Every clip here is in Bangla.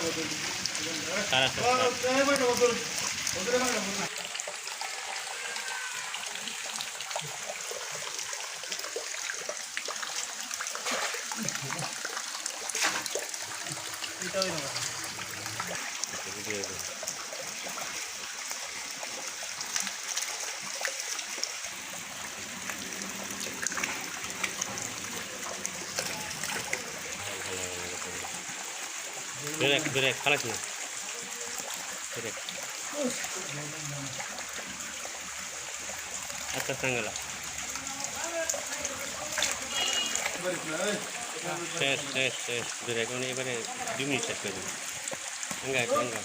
ধরে রাখ ধরে রাখ খালাস না রাখ আচ্ছা সাঙ্গালা শেষ শেষ শেষ রাখ মানে এবারে দুই মিনিট শেষ করে দেবো আঙ্গা আঙ্গা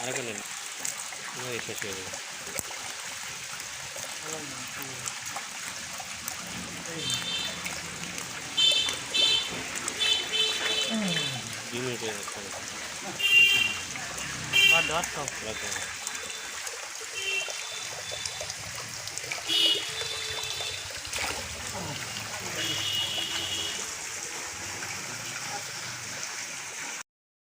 আর কোনো এবারে শেষ হয়ে যাবে বাদ দাও বাদ দাও।